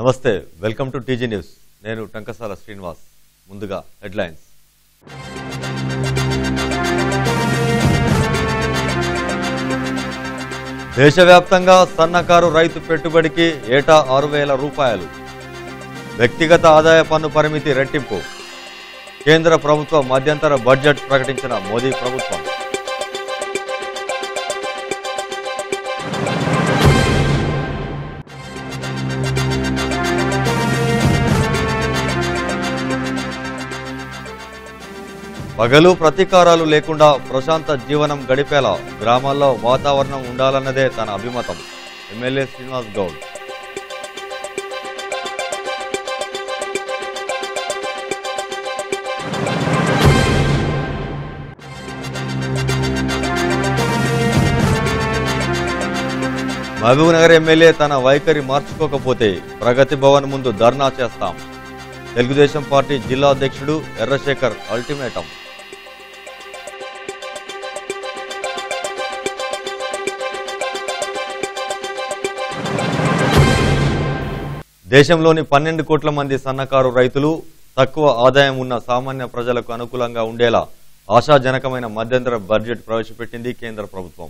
నమస్తే welcome to TG news. నేను టంకసాల శ్రీనివాస్. ముందుగా హెడ్లైన్స్. దేశవ్యాప్తంగా సన్నకారు రైతు పెట్టుబడికి ఏటా ఆరు వేల రూపాయలు. వ్యక్తిగత ఆదాయ పన్ను పరిమితి రెట్టింపు. కేంద్ర ప్రభుత్వ మధ్యంతర బడ్జెట్ ప్రకటించిన మోదీ ప్రభుత్వం. పగలు ప్రతీకారాలు లేకుండా ప్రశాంత జీవనం గడిపేలా గ్రామాల్లో వాతావరణం ఉండాలన్నదే తన అభిమతం. ఎమ్మెల్యే శ్రీనివాస్ గౌడ్. మహబూబ్నగర్ ఎమ్మెల్యే తన వైఖరి మార్చుకోకపోతే ప్రగతి భవన్ ముందు ధర్నా చేస్తాం. తెలుగుదేశం పార్టీ జిల్లా అధ్యక్షుడు ఎర్రశేఖర్ అల్టిమేటం. దేశంలోని పన్నెండు కోట్ల మంది సన్నకారు రైతులు తక్కువ ఆదాయం ఉన్న సామాన్య ప్రజలకు అనుకూలంగా ఉండేలా ఆశాజనకమైన మధ్యంతర బడ్జెట్ ప్రవేశపెట్టింది కేంద్ర ప్రభుత్వం.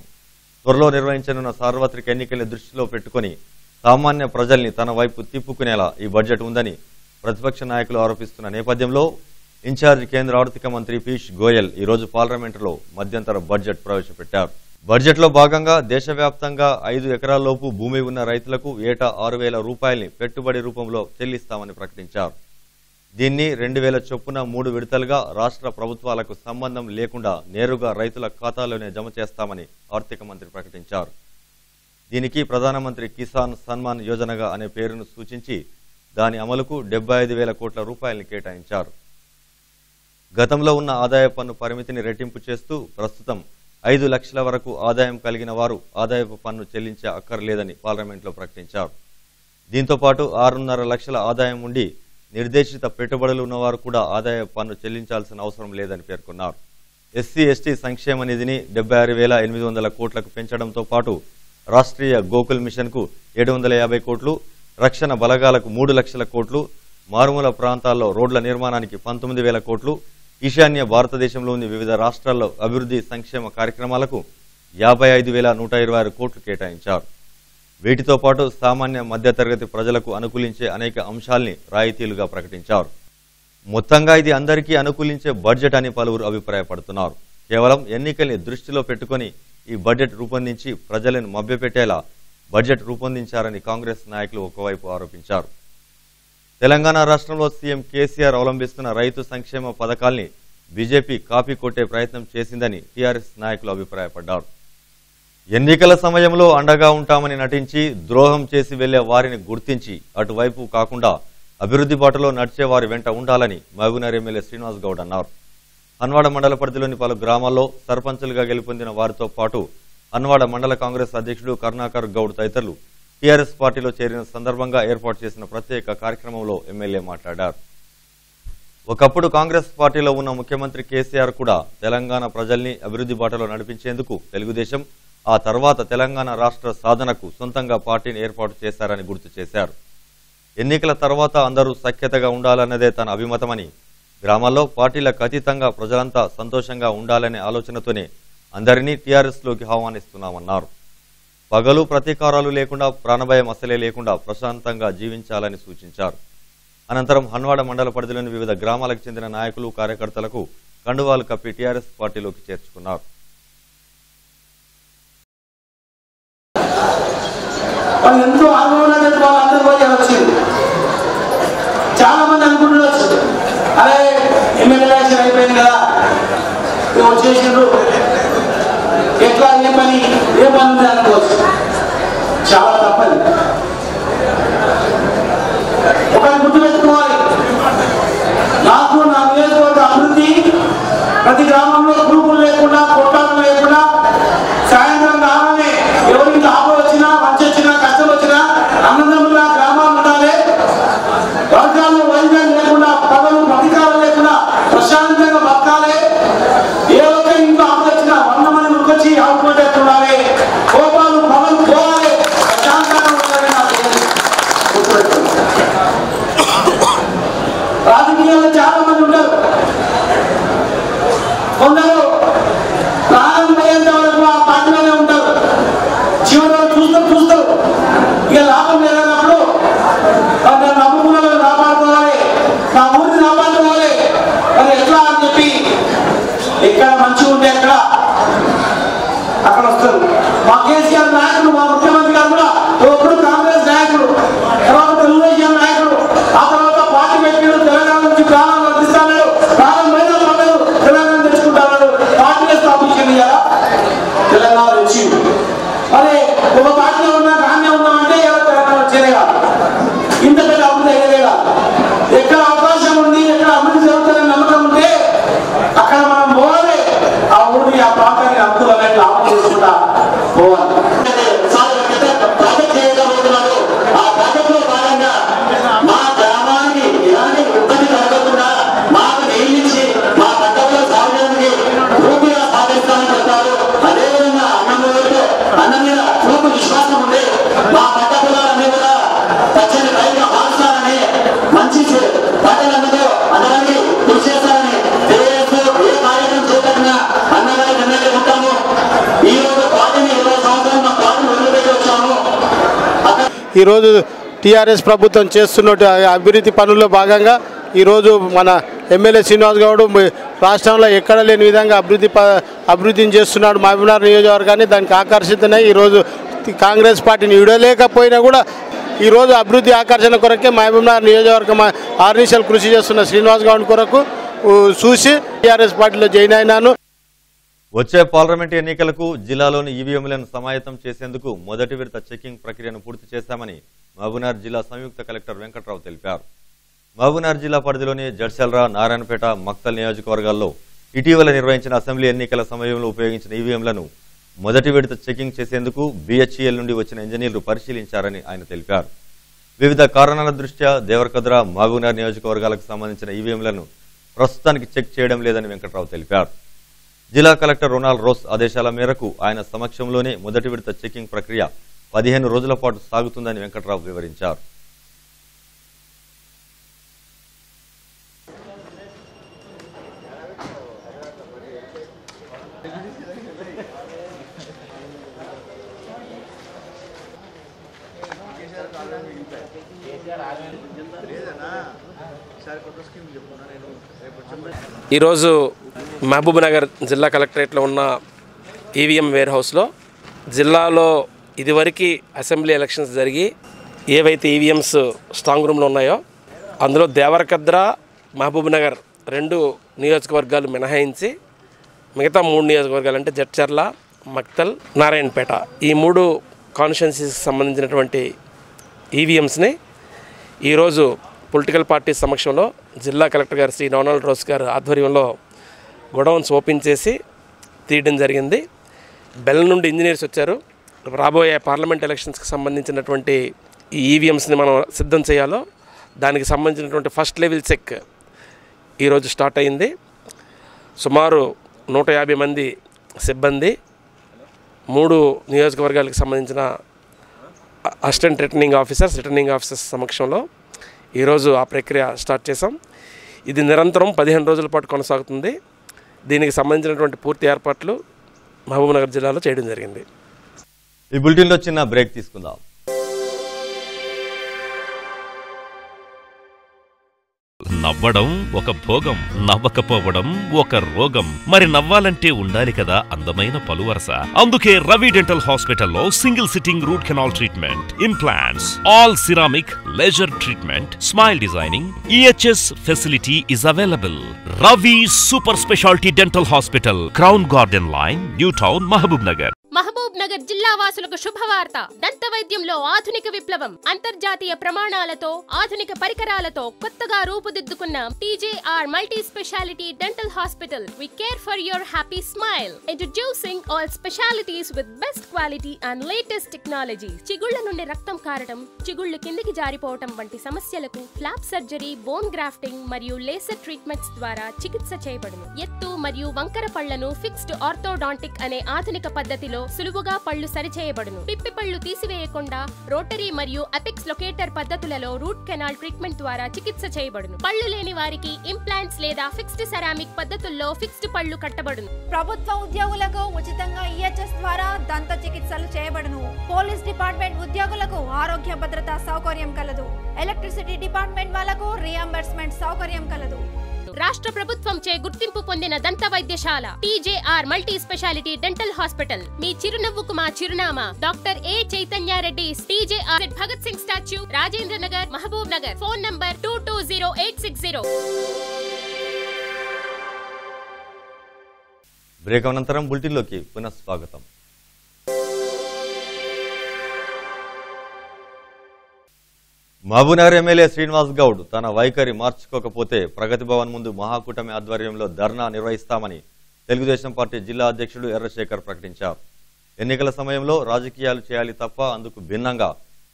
త్వరలో నిర్వహించనున్న సార్వత్రిక ఎన్నికల్ని దృష్టిలో పెట్టుకుని సామాన్య ప్రజల్ని తన వైపు తిప్పుకునేలా ఈ బడ్జెట్ ఉందని ప్రతిపక్ష నాయకులు ఆరోపిస్తున్న నేపథ్యంలో ఇన్ఛార్జ్ కేంద్ర ఆర్థిక మంత్రి పీయూష్ గోయల్ ఈ రోజు పార్లమెంటులో మధ్యంతర బడ్జెట్ ప్రవేశపెట్టారు. బడ్జెట్లో భాగంగా దేశవ్యాప్తంగా ఐదు ఎకరాల్లోపు భూమి ఉన్న రైతులకు ఏటా ఆరు వేల రూపాయల్ని పెట్టుబడి రూపంలో చెల్లిస్తామని ప్రకటించారు. దీన్ని రెండు వేల చొప్పున మూడు విడతలుగా రాష్ట్ర ప్రభుత్వాలకు సంబంధం లేకుండా నేరుగా రైతుల ఖాతాలోనే జమ చేస్తామని ఆర్థిక మంత్రి ప్రకటించారు. దీనికి ప్రధానమంత్రి కిసాన్ సన్మాన్ యోజనగా అనే పేరును సూచించి దాని అమలుకు డెబ్బై ఐదు వేల కోట్ల రూపాయలను కేటాయించారు. గతంలో ఉన్న ఆదాయ పన్ను పరిమితిని రెట్టింపు చేస్తూ ప్రస్తుతం ఐదు లక్షల వరకు ఆదాయం కలిగిన వారు ఆదాయపు పన్ను చెల్లించే అక్కర్లేదని పార్లమెంట్లో ప్రకటించారు. దీంతో పాటు ఆరున్నర లక్షల ఆదాయం ఉండి నిర్దేశిత పెట్టుబడులు ఉన్నవారు కూడా ఆదాయ పన్ను చెల్లించాల్సిన అవసరం లేదని పేర్కొన్నారు. ఎస్సీ ఎస్టీ సంక్షేమ నిధిని డెబ్బై ఆరు వేల ఎనిమిది వందల కోట్లకు పెంచడంతో పాటు రాష్ట్రీయ గోకుల్ మిషన్కు ఏడు వందల యాభై కోట్లు రక్షణ బలగాలకు మూడు లక్షల కోట్లు మారుమూల ప్రాంతాల్లో రోడ్ల నిర్మాణానికి పంతొమ్మిది వేల కోట్లు ఈశాన్య భారతదేశంలోని వివిధ రాష్ట్రాల్లో అభివృద్ధి సంక్షేమ కార్యక్రమాలకు యాభై ఐదు వేల నూట ఇరవై ఆరు కోట్లు కేటాయించారు. వీటితో పాటు సామాన్య మధ్యతరగతి ప్రజలకు అనుకూలించే అనేక అంశాల్ని రాయితీలుగా ప్రకటించారు. మొత్తంగా ఇది అందరికీ అనుకూలించే బడ్జెట్ అని పలువురు అభిప్రాయపడుతున్నారు. కేవలం ఎన్నికల్ని దృష్టిలో పెట్టుకొని ఈ బడ్జెట్ రూపొందించి ప్రజలను మభ్యపెట్టేలా బడ్జెట్ రూపొందించారని కాంగ్రెస్ నాయకులు ఒకవైపు ఆరోపించారు. తెలంగాణ రాష్ట్రంలో సీఎం కేసీఆర్ అవలంబిస్తున్న రైతు సంక్షేమ పథకాల్ని బీజేపీ కాపీ కొట్టే ప్రయత్నం చేసిందని టీఆర్ఎస్ నాయకులు అభిప్రాయపడ్డారు. ఎన్నికల సమయంలో అండగా ఉంటామని నటించి ద్రోహం చేసి వెళ్ళే వారిని గుర్తించి అటువైపు కాకుండా అభివృద్ధి బాటలో నడిచే వారి వెంట ఉండాలని మహబూనర్ ఎమ్మెల్యే శ్రీనివాస్ గౌడ్ అన్నారు. హన్వాడ మండల పరిధిలోని పలు గ్రామాల్లో సర్పంచులుగా గెలుపొందిన వారితో పాటు హన్వాడ మండల కాంగ్రెస్ అధ్యక్షుడు కరుణాకర్ గౌడ్ తదితరులు టీఆర్ఎస్ పార్టీలో చేరిన సందర్భంగా ఏర్పాటు చేసిన ప్రత్యేక కార్యక్రమంలో ఎమ్మెల్యే మాట్లాడారు. ఒకప్పుడు కాంగ్రెస్ పార్టీలో ఉన్న ముఖ్యమంత్రి కేసీఆర్ కూడా తెలంగాణ ప్రజల్ని అభివృద్ధి బాటలో నడిపించేందుకు తెలుగుదేశం ఆ తర్వాత తెలంగాణ రాష్ట్ర సాధనకు సొంతంగా పార్టీని ఏర్పాటు చేశారని గుర్తు చేశారు. ఎన్నికల తర్వాత అందరూ సఖ్యతగా ఉండాలన్నదే తన అభిమతమని గ్రామాల్లో పార్టీలకు అతీతంగా ప్రజలంతా సంతోషంగా ఉండాలనే ఆలోచనతోనే అందరినీ టీఆర్ఎస్లోకి ఆహ్వానిస్తున్నామన్నారు. పగలు ప్రతీకారాలు లేకుండా ప్రాణభయం అసలే లేకుండా ప్రశాంతంగా జీవించాలని సూచించారు. అనంతరం హన్వాడ మండల పరిధిలోని వివిధ గ్రామాలకు చెందిన నాయకులు కార్యకర్తలకు కండువాలు కప్పి టీఆర్ఎస్ పార్టీలోకి చేర్చుకున్నారు. ఎంతో వచ్చింది చాలా మంది అనుకుంటున్నారు అరే ఎమ్మెల్యే అయిపోయింది కదా. వచ్చేసిండ్రు. ఎందుకు అనే పని ఏ పని అనుకోవచ్చు చాలా తప్పది. ఒకటి గుర్తుపెట్టుకోవాలి. నాకు నా నియోజకవర్గ అభివృద్ధి ప్రతి గ్రామంలో గ్రూపులు లేకుండా ఈరోజు టీఆర్ఎస్ ప్రభుత్వం చేస్తున్న అభివృద్ధి పనుల్లో భాగంగా ఈరోజు మన ఎమ్మెల్యే శ్రీనివాస్ గౌడ్ రాష్ట్రంలో ఎక్కడ లేని విధంగా అభివృద్ధి అభివృద్ధిని చేస్తున్నాడు మహబూబ్నగర్ నియోజకవర్గాన్ని దానికి ఆకర్షితనై ఈరోజు కాంగ్రెస్ పార్టీని విడలేకపోయినా కూడా ఈరోజు అభివృద్ధి ఆకర్షణ కొరకే మహబూబ్నగర్ నియోజకవర్గం ఆర్నిషల్ కృషి చేస్తున్న శ్రీనివాస్ గౌడ్ కొరకు చూసి టీఆర్ఎస్ పార్టీలో జాయిన్ అయినాను. వచ్చే పార్లమెంట్ ఎన్నికలకు జిల్లాలోని ఈవీఎంలను సమాయత్తం చేసేందుకు మొదటి విడత చెకింగ్ ప్రక్రియను పూర్తి చేశామని మహబూనార్ జిల్లా సంయుక్త కలెక్టర్ వెంకట్రావు తెలిపారు. మహబూనార్ జిల్లా పరిధిలోని జడ్సెల్రా నారాయణపేట మక్తల్ నియోజకవర్గాల్లో ఇటీవల నిర్వహించిన అసెంబ్లీ ఎన్నికల సమయంలో ఉపయోగించిన ఈవీఎంలను మొదటి విడత చెకింగ్ చేసేందుకు బీహెచ్ఈఎల్ నుండి వచ్చిన ఇంజనీర్లు పరిశీలించారని ఆయన తెలిపారు. వివిధ కారణాల దృష్ట్యా దేవరకద్ర మహబూనార్ నియోజకవర్గాలకు సంబంధించిన ఈవీఎంలను ప్రస్తుతానికి చెక్ చేయడం లేదని వెంకట్రావు తెలిపారు. జిల్లా కలెక్టర్ రొనాల్డ్ రోస్ ఆదేశాల మేరకు ఆయన సమక్షంలోనే మొదటి విడత చెకింగ్ ప్రక్రియ పదిహేను రోజుల పాటు సాగుతుందని వెంకట్రావు వివరించారు. ఈరోజు మహబూబ్నగర్ జిల్లా కలెక్టరేట్లో ఉన్న ఈవీఎం వేర్ హౌస్లో జిల్లాలో ఇదివరకు అసెంబ్లీ ఎలక్షన్స్ జరిగి ఏవైతే ఈవీఎంస్ స్ట్రాంగ్ రూమ్లో ఉన్నాయో అందులో దేవరకద్ర మహబూబ్నగర్ రెండు నియోజకవర్గాలు మినహాయించి మిగతా మూడు నియోజకవర్గాలు అంటే జడ్చర్ల మక్తల్ నారాయణపేట ఈ మూడు కాన్స్టిట్యున్సీస్కి సంబంధించినటువంటి ఈవీఎంస్ని ఈరోజు పొలిటికల్ పార్టీ సమక్షంలో జిల్లా కలెక్టర్ గారు శ్రీ డొనాల్డ్ రోస్ గారు ఆధ్వర్యంలో గొడౌన్స్ ఓపెన్ చేసి తీయడం జరిగింది. బెల్ నుండి ఇంజనీర్స్ వచ్చారు. రాబోయే పార్లమెంట్ ఎలక్షన్స్కి సంబంధించినటువంటి ఈ ఈవీఎంస్ని మనం సిద్ధం చేయాలో దానికి సంబంధించినటువంటి ఫస్ట్ లెవెల్ చెక్ ఈరోజు స్టార్ట్ అయింది. సుమారు నూట యాభై మంది సిబ్బంది మూడు నియోజకవర్గాలకు సంబంధించిన assistant returning officers returning officers సమక్షంలో ఈరోజు ఆ ప్రక్రియ స్టార్ట్ చేసాం ఇది నిరంతరం పదిహేను రోజుల పాటు కొనసాగుతుంది. దీనికి సంబంధించినటువంటి పూర్తి ఏర్పాట్లు మహబూబ్నగర్ జిల్లాలో చేయడం జరిగింది. ఈ బులెటిన్లో చిన్న బ్రేక్ తీసుకుందాం. నవ్వడం ఒక భోగం నవ్వకపోవడం ఒక రోగం. మరి నవ్వాలంటే ఉండాలి కదా అందమైన పలువరస. అందుకే రవి డెంటల్ హాస్పిటల్లో single sitting root canal treatment implants all ceramic laser treatment smile designing EHS facility is available. Ravi super speciality dental hospital crown garden line new town Mahabubnagar జిల్లా వాసులకు శుభవార్త. దంత వైద్యంలో ఆధునిక విప్లవం అంతర్జాతీయ ప్రమాణాలతో ఆధునిక పరికరాలతో కొత్తగా రూపుదిద్దుకున్న TJR multi speciality dental hospital. We care for your happy smile introducing all specialities with best quality and latest technology చిగుళ్ళ నుండి రక్తం కారడం చిగుళ్ళు కిందికి జారిపోవటం వంటి సమస్యలకు ఫ్లాప్ సర్జరీ బోన్ గ్రాఫ్టింగ్ మరియు లేసర్ ట్రీట్మెంట్స్ ద్వారా చికిత్స చేయబడును. ఎత్తు మరియు వంకర పళ్ళను ఫిక్స్డ్ ఆర్థోడాంటిక్ అనే ఆధునిక పద్ధతిలో సులువుగా పళ్ళు సరిచేయబడును. పిప్పి పళ్ళు తీసివేయకుండా రోటరీ మరియు అపెక్స్ లొకేటర్ పద్ధతులలో రూట్ కెనాల్ ట్రీట్మెంట్ ద్వారా చికిత్స చేయబడును. పళ్ళు లేని వారికి ఇంప్లాంట్స్ లేదా ఫిక్స్డ్ సెరామిక్ పద్ధతుల్లో ఫిక్స్డ్ పళ్ళు కట్టబడును. ప్రభుత్వ ఉద్యోగులకు ఉచితంగా ఈహెచ్ఎస్ ద్వారా దంత చికిత్సలు చేయబడును. పోలీస్ డిపార్ట్మెంట్ ఉద్యోగులకు ఆరోగ్య భద్రత సౌకర్యం కలదు. ఎలక్ట్రిసిటీ డిపార్ట్మెంట్ వాళ్ళకు రియంబర్స్మెంట్ సౌకర్యం కలదు. రాష్ట్ర ప్రభుత్వం చే గుర్తింపు పొందిన దంత వైద్యశాల TJR multi speciality dental hospital. మీ చిరునవ్వుకు మా చిరునామా. Doctor A Chaitanya Reddy TJR Bhagat Singh statue Rajendranagar Mahabubnagar. Phone number two two zero eight six zero. Break అనంతరం బులెటిన్లోకి పునఃస్వాగతం. మహబూబ్నగర్ ఎమ్మెల్యే శ్రీనివాస్ గౌడ్ తన వైఖరి మార్చుకోకపోతే ప్రగతి భవన్ ముందు మహాకూటమి ఆధ్వర్యంలో ధర్నా నిర్వహిస్తామని తెలుగుదేశం పార్టీ జిల్లా అధ్యక్షుడు ఎర్రశేఖర్ ప్రకటించారు. ఎన్నికల సమయంలో రాజకీయాలు చేయాలి తప్ప అందుకు భిన్నంగా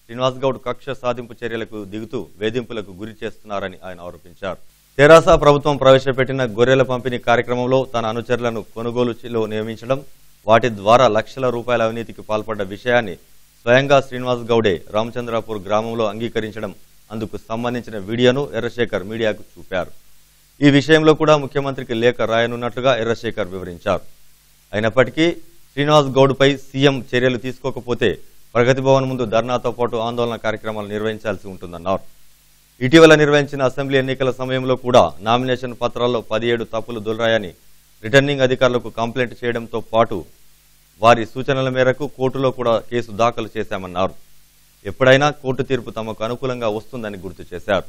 శ్రీనివాస్ గౌడ్ కక్ష సాధింపు చర్యలకు దిగుతూ వేధింపులకు గురి చేస్తున్నారని ఆయన ఆరోపించారు. తెరాస ప్రభుత్వం ప్రవేశపెట్టిన గొర్రెల పంపిణీ కార్యక్రమంలో తన అనుచరులను కొనుగోలులో నియమించడం వాటి ద్వారా లక్షల రూపాయల అవినీతికి పాల్పడ్డ విషయాన్ని స్వయంగా శ్రీనివాస్ గౌడే రామచంద్రాపూర్ గ్రామంలో అంగీకరించడం అందుకు సంబంధించిన వీడియోను ఎర్రశేఖర్ మీడియాకు చూపారు. ఈ విషయంలో కూడా ముఖ్యమంత్రికి లేఖ రాయనున్నట్లుగా ఎర్రశేఖర్ వివరించారు. అయినప్పటికీ శ్రీనివాస్ గౌడ్పై సీఎం చర్యలు తీసుకోకపోతే ప్రగతి భవన్ ముందు ధర్నాతో పాటు ఆందోళన కార్యక్రమాలు నిర్వహించాల్సి ఉంటుందన్నారు. ఇటీవల నిర్వహించిన అసెంబ్లీ ఎన్నికల సమయంలో కూడా నామినేషన్ పత్రాల్లో పదిహేడు తప్పులు దొల్రాయని రిటర్నింగ్ అధికారులకు కంప్లైంట్ చేయడంతో పాటు వారి సూచనల మేరకు కోర్టులో కూడా కేసు దాఖలు చేశామన్నారు. ఎప్పుడైనా కోర్టు తీర్పు తమకు అనుకూలంగా వస్తుందని గుర్తు చేశారు.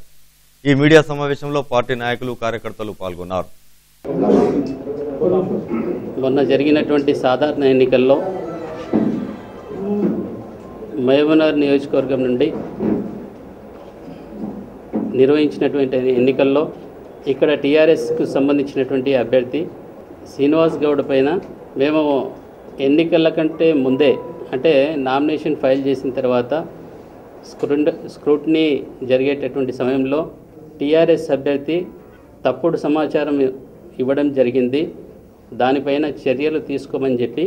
ఈ మీడియా సమావేశంలో పార్టీ నాయకులు కార్యకర్తలు పాల్గొన్నారు. మొన్న జరిగినటువంటి సాధారణ ఎన్నికల్లో మహబూబ్నగర్ నియోజకవర్గం నుండి నిర్వహించినటువంటి ఎన్నికల్లో ఇక్కడ టీఆర్ఎస్కు సంబంధించినటువంటి అభ్యర్థి శ్రీనివాస్ గౌడ్ పైన మేము ఎన్నికల కంటే ముందే అంటే నామినేషన్ ఫైల్ చేసిన తర్వాత స్క్రూన్ స్క్రూట్నీ జరిగేటటువంటి సమయంలో టీఆర్ఎస్ అభ్యర్థి తప్పుడు సమాచారం ఇవ్వడం జరిగింది. దానిపైన చర్యలు తీసుకోమని చెప్పి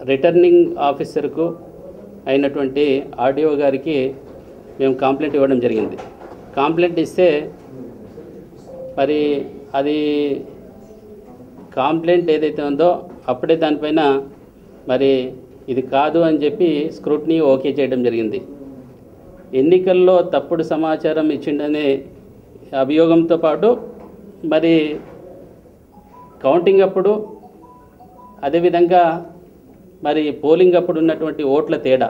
రిటర్నింగ్ ఆఫీసర్కు అయినటువంటి ఆర్డీఓ గారికి మేము కంప్లైంట్ ఇవ్వడం జరిగింది. కంప్లైంట్ ఇస్తే మరి అది కంప్లైంట్ ఏదైతే ఉందో అప్పుడే దానిపైన మరి ఇది కాదు అని చెప్పి స్క్రూట్నీ ఓకే చేయడం జరిగింది. ఎన్నికల్లో తప్పుడు సమాచారం ఇచ్చిండనే అభియోగంతో పాటు మరి కౌంటింగ్ అప్పుడు అదేవిధంగా మరి పోలింగ్ అప్పుడు ఉన్నటువంటి ఓట్ల తేడా.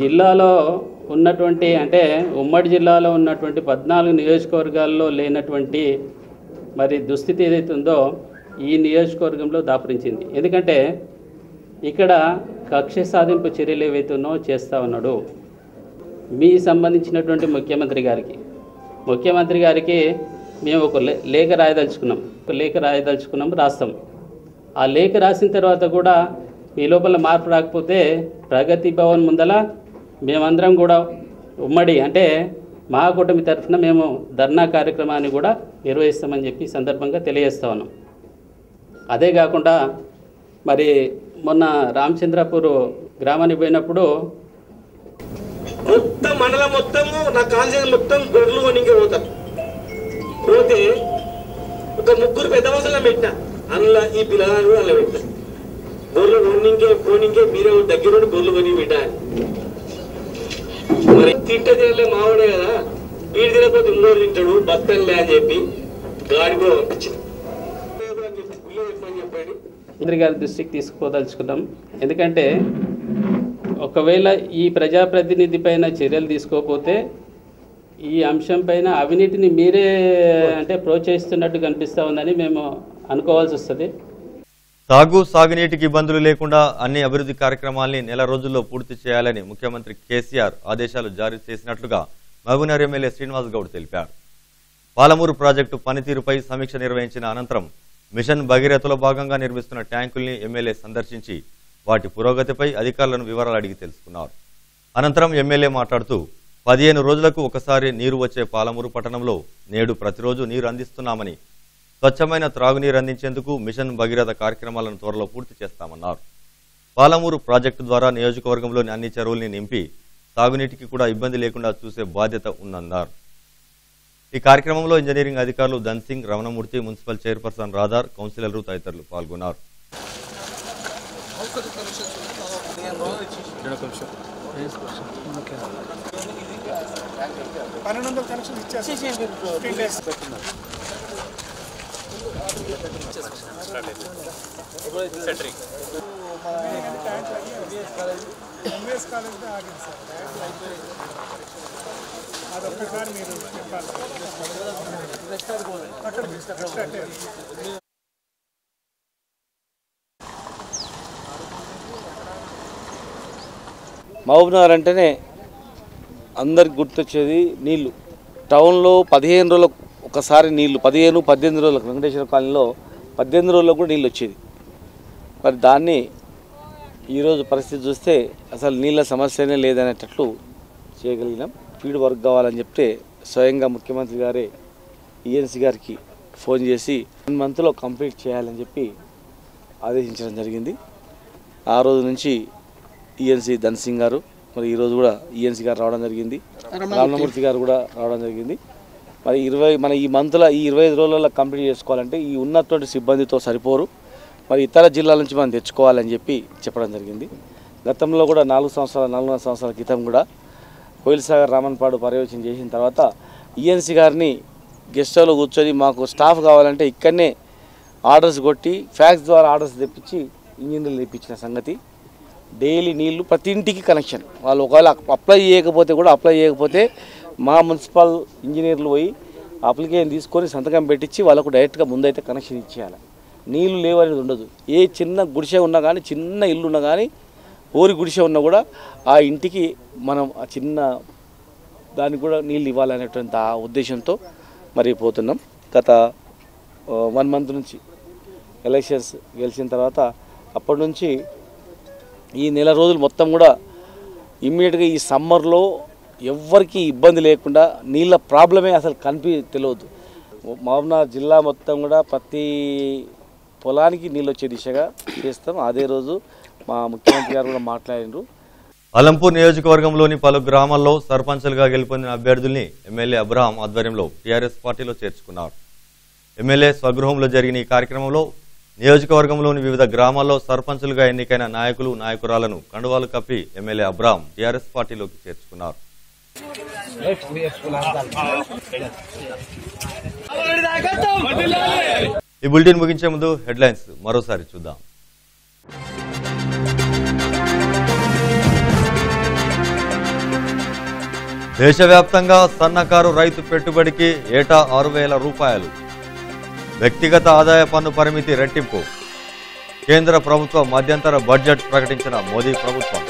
జిల్లాలో ఉన్నటువంటి అంటే ఉమ్మడి జిల్లాలో ఉన్నటువంటి పద్నాలుగు నియోజకవర్గాల్లో లేనటువంటి మరి దుస్థితి ఏదైతే ఉందో ఈ నియోజకవర్గంలో దాపురించింది. ఎందుకంటే ఇక్కడ కక్ష సాధింపు చర్యలు ఏవైతే ఉన్నాయో చేస్తూ ఉన్నాడు. మీ సంబంధించినటువంటి ముఖ్యమంత్రి గారికి. ముఖ్యమంత్రి గారికి మేము ఒక లేఖ రాయదలుచుకున్నాం. ఒక లేఖ రాయదలుచుకున్నాం రాస్తాం. ఆ లేఖ రాసిన తర్వాత కూడా మీ లోపల మార్పు రాకపోతే ప్రగతి భవన్ ముందల మేమందరం కూడా ఉమ్మడి అంటే మా కూటమి తరఫున మేము ధర్నా కార్యక్రమాన్ని కూడా నిర్వహిస్తామని చెప్పి సందర్భంగా తెలియజేస్తా ఉన్నాం. అదే కాకుండా మరి మొన్న రామచంద్రపూర్ గ్రామానికి పోయినప్పుడు మొత్తం మండలం మొత్తము నా కాన్సెన్స్ మొత్తం గొర్రెలు కొనికి పోతారు. పోతే ఒక ముగ్గురు పెద్ద వసలం పెట్టిన. అందులో ఈ పిల్లగాడు కూడా అందులో పెట్టిన. గొర్రెలు కొనికే కొనింకే మీరే దగ్గర గొర్రెలు కొని పెట్టాలి. మరి తింటే తినలే మావాడే కదా. వీడు తినకపోతే ఇంకోటి తింటాడు. బతకలే అని చెప్పి గాడి కూడా పంపించింది అని చెప్పి పిల్లలు చెప్పని చెప్పండి మంత్రి గారి దృష్టికి తీసుకోదలుచుకున్నాం. ఎందుకంటే ఒకవేళ ఈ ప్రజాప్రతినిధి పైన చర్యలు తీసుకోకపోతే ఈ అంశం పైన అవినీతిని మీరే అంటే ప్రోత్సహిస్తున్నట్టు కనిపిస్తూ ఉందని మేము అనుకోవాల్సి వస్తుంది. సాగు సాగునీటికి ఇబ్బందులు లేకుండా అన్ని అభివృద్ధి కార్యక్రమాల్ని నెల రోజుల్లో పూర్తి చేయాలని ముఖ్యమంత్రి కేసీఆర్ ఆదేశాలు జారీ చేసినట్లుగా మహబూనర్ ఎమ్మెల్యే శ్రీనివాస్ గౌడ్ తెలిపారు. పాలమూరు ప్రాజెక్టు పనితీరుపై సమీక్ష నిర్వహించిన అనంతరం మిషన్ భగీరథలో భాగంగా నిర్మిస్తున్న ట్యాంకుల్ని ఎమ్మెల్యే సందర్శించి వాటి పురోగతిపై అధికారులను వివరాలు అడిగి తెలుసుకున్నారు. అనంతరం ఎమ్మెల్యే మాట్లాడుతూ పదిహేను రోజులకు ఒకసారి నీరు వచ్చే పాలమూరు పట్టణంలో నేడు ప్రతిరోజు నీరు అందిస్తున్నామని స్వచ్ఛమైన త్రాగునీరు అందించేందుకు మిషన్ భగీరథ కార్యక్రమాలను త్వరలో పూర్తి చేస్తామన్నారు. పాలమూరు ప్రాజెక్టు ద్వారా నియోజకవర్గంలోని అన్ని చెరువుల్ని నింపి సాగునీటికి కూడా ఇబ్బంది లేకుండా చూసే బాధ్యత ఉందన్నారు. ఈ కార్యక్రమంలో ఇంజనీరింగ్ అధికారులు ధన్సింగ్ రమణమూర్తి మున్సిపల్ చైర్పర్సన్ రాధార్ కౌన్సిలర్లు తదితరులు పాల్గొన్నారు. పన్నెండు ఎంఎస్ కాలేజ్ ఆగింది సార్ అదొక్కసారి మీరు చెప్పాలి మహబూబ్నగర్ అంటేనే అందరికి గుర్తొచ్చేది నీళ్ళు. టౌన్లో పదిహేను రోజులకు ఒకసారి నీళ్ళు పదిహేను పద్దెనిమిది రోజులకు వెంకటేశ్వర కాలనీలో పద్దెనిమిది రోజులకు కూడా నీళ్ళు వచ్చేది. మరి దాన్ని ఈరోజు పరిస్థితి చూస్తే అసలు నీళ్ళ సమస్యనే లేదనేటట్లు చేయగలిగినాం. ఫీడ్ వర్క్ కావాలని చెప్తే స్వయంగా ముఖ్యమంత్రి గారే ఈఎన్సీ గారికి ఫోన్ చేసి వన్ మంత్లో కంప్లీట్ చేయాలని చెప్పి ఆదేశించడం జరిగింది. ఆ రోజు నుంచి ఈఎన్సీ ధన్సింగ్ గారు మరి ఈరోజు కూడా ఈఎన్సీ గారు రావడం జరిగింది. రామమూర్తి గారు కూడా రావడం జరిగింది. మరి ఇరవై మన ఈ మంత్లో ఈ ఇరవై ఐదు రోజులలో కంప్లీట్ చేసుకోవాలంటే ఈ ఉన్నటువంటి సిబ్బందితో సరిపోరు. మరి ఇతర జిల్లాల నుంచి మనం తెచ్చుకోవాలని చెప్పి చెప్పడం జరిగింది. గతంలో కూడా నాలుగు సంవత్సరాల నాలుగున్నర సంవత్సరాల క్రితం కూడా కోయిల్సాగర్ రామన్పాడు పర్యవేక్షణ చేసిన తర్వాత ఈఎన్సీ గారిని గెస్ట్ హౌలో కూర్చొని మాకు స్టాఫ్ కావాలంటే ఇక్కడనే ఆర్డర్స్ కొట్టి ఫ్యాక్స్ ద్వారా ఆర్డర్స్ తెప్పించి ఇంజనీర్లు తెప్పించిన సంగతి. డైలీ నీళ్ళు ప్రతి ఇంటికి కనెక్షన్ వాళ్ళు ఒకవేళ అప్లై చేయకపోతే కూడా అప్లై చేయకపోతే మా మున్సిపల్ ఇంజనీర్లు పోయి అప్లికేషన్ తీసుకొని సంతకం పెట్టించి వాళ్ళకు డైరెక్ట్గా ముందైతే కనెక్షన్ ఇచ్చేయాలి. నీళ్ళు లేవు అనేది ఉండదు. ఏ చిన్న గుడిసె ఉన్నా కానీ చిన్న ఇల్లు ఉన్నా కానీ ఊరి గుడిసె ఉన్నా కూడా ఆ ఇంటికి మనం ఆ చిన్న దానికి కూడా నీళ్ళు ఇవ్వాలనేటువంటి ఆ ఉద్దేశంతో మరి పోతున్నాం. గత వన్ మంత్ నుంచి ఎలక్షన్స్ గెలిచిన తర్వాత అప్పటి నుంచి ఈ నెల రోజులు మొత్తం కూడా ఇమ్మీడియట్గా ఈ సమ్మర్లో ఎవ్వరికి ఇబ్బంది లేకుండా నీళ్ళ ప్రాబ్లమే అసలు కనిపి తెలియదు మహబూబ్నగర్ జిల్లా మొత్తం కూడా ప్రతి పొలానికి నీళ్ళు వచ్చే దిశగా చేస్తాం. అదే రోజు మా ముఖ్యమంత్రి గారు కూడా మాట్లాడినారు. అలంపూర్ నియోజకవర్గంలోని పలు గ్రామాల్లో సర్పంచులుగా గెలుపొందిన అభ్యర్థుల్ని ఎమ్మెల్యే అబ్రహాం ఆధ్వర్యంలో టీఆర్ఎస్ పార్టీలో చేర్చుకున్నారు. ఎమ్మెల్యే స్వగృహంలో జరిగిన ఈ కార్యక్రమంలో నియోజకవర్గంలోని వివిధ గ్రామాల్లో సర్పంచ్లుగా ఎన్నికైన నాయకులు నాయకురాలను కండువాలు కప్పి ఎమ్మెల్యే అబ్రహాం టీఆర్ఎస్ పార్టీలోకి చేర్చుకున్నారు. ఈ బులెటిన్ ముగించే ముందు హెడ్లైన్స్ మరోసారి చూద్దాం. దేశవ్యాప్తంగా సన్నకారు రైతు పెట్టుబడికి ఏటా ఆరు వేల రూపాయలు. వ్యక్తిగత ఆదాయ పన్ను పరిమితి రెట్టింపు. కేంద్ర ప్రభుత్వ మధ్యంతర బడ్జెట్ ప్రకటించిన మోదీ ప్రభుత్వం.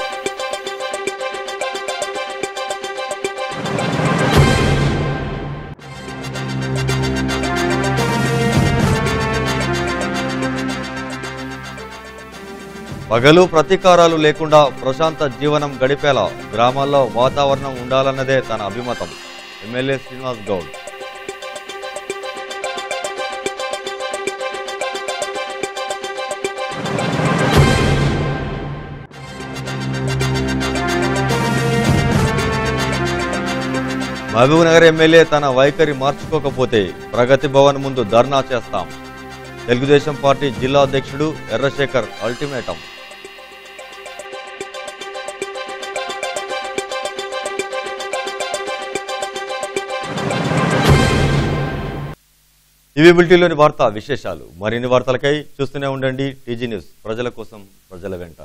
పగలు ప్రతీకారాలు లేకుండా ప్రశాంత జీవనం గడిపేలా గ్రామాల్లో వాతావరణం ఉండాలన్నదే తన అభిమతం. ఎమ్మెల్యే శ్రీనివాస్ గౌడ్. మహబూబ్నగర్ ఎమ్మెల్యే తన వైఖరి మార్చుకోకపోతే ప్రగతి భవన్ ముందు ధర్నా చేస్తాం. తెలుగుదేశం పార్టీ జిల్లా అధ్యక్షుడు ఎర్రశేఖర్ అల్టిమేటం. ఇవి బులెటిన్లోని వార్తా విశేషాలు. మరిన్ని వార్తలకై చూస్తూనే ఉండండి టీజీ న్యూస్. ప్రజల కోసం ప్రజల వెంట.